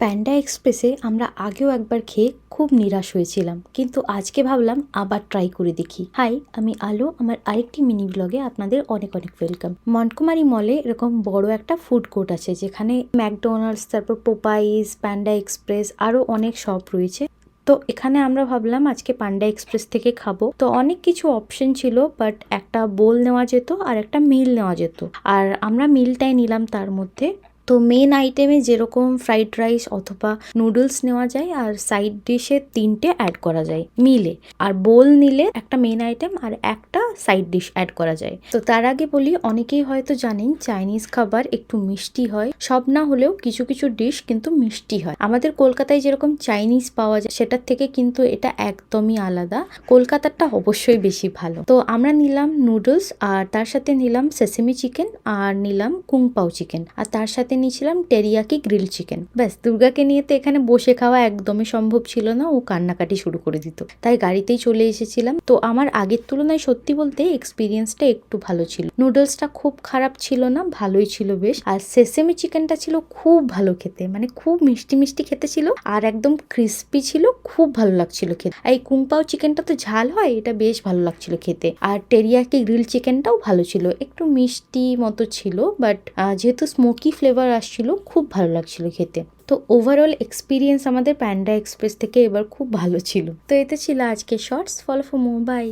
Panda এক্সপ্রেসে আমরা আগেও একবার খেয়ে খুব নিরাশ হয়েছিলাম, কিন্তু আজকে ভাবলাম আবার ট্রাই করে দেখি। হাই আমি আলো, আমার আরেকটি মিনি ব্লগে আপনাদের অনেক অনেক ওয়েলকাম মন্টকুমারি মলে এরকম বড় একটা ফুড কোর্ট আছে, যেখানে ম্যাকডোনাল্ডস তারপর পোপাইস প্যান্ডা এক্সপ্রেস আরও অনেক শপ রয়েছে। তো এখানে আমরা ভাবলাম আজকে পান্ডা এক্সপ্রেস থেকে খাব। তো অনেক কিছু অপশন ছিল বাট একটা বোল নেওয়া যেত আর একটা মিল নেওয়া যেত। আর আমরা মিলটাই নিলাম তার মধ্যে। তো মেন আইটেমে যেরকম ফ্রাইড রাইস অথবা নুডলস নেওয়া যায় আর সাইড ডিশে তিনটে অ্যাড করা যায় মিলে। আর বোল নিলে একটা মেন আইটেম আর একটা সাইড ডিশ অ্যাড করা যায়। তো তার আগে বলি, অনেকেই হয়তো জানেন চাইনিজ খাবার একটু মিষ্টি হয়। সব না হলেও কিছু কিছু ডিশ কিন্তু মিষ্টি হয়। আমাদের কলকাতায় যেরকম চাইনিজ পাওয়া যায়, সেটার থেকে কিন্তু এটা একদমই আলাদা। কলকাতারটা অবশ্যই বেশি ভালো। তো আমরা নিলাম নুডলস আর তার সাথে নিলাম সেসেমি চিকেন আর নিলাম কুংপাও চিকেন আর তার সাথে নিয়েছিলাম টেরিয়াকি গ্রিল চিকেন ব্যাস, দুর্গাকে নিয়ে তো এখানে বসে খাওয়া একদমই সম্ভব ছিল না। ও কান্নাকাটি শুরু করে দিত। তাই গাড়িতেই চলে এসেছিলাম। তো আমার আগের তুলনায় সত্যি বলতে এক্সপিরিয়েন্সটা একটু ভালো ছিল। নুডলসটা খুব খারাপ ছিল না, ভালোই ছিল বেশ। আর সেসেমি চিকেনটা ছিল খুব ভালো খেতে মানে খুব মিষ্টি মিষ্টি খেতে ছিল আর একদম ক্রিস্পি ছিল, খুব ভালো লাগছিল খেতে। আর এই কুম্পাও চিকেনটা তো ঝাল হয়, এটা বেশ ভালো লাগছিল খেতে। আর টেরিয়াকি গ্রিল চিকেনটাও ভালো ছিল, একটু মিষ্টি মতো ছিল বাট যেহেতু স্মোকি ফ্লেভার আসছিল, খুব ভালো লাগছিল খেতে। তো ওভারঅল এক্সপিরিয়েন্স আমাদের প্যান্ডা এক্সপ্রেস থেকে এবার খুব ভালো ছিল। তো এতে ছিল আজকে শর্টস ফলো ফর মোবাই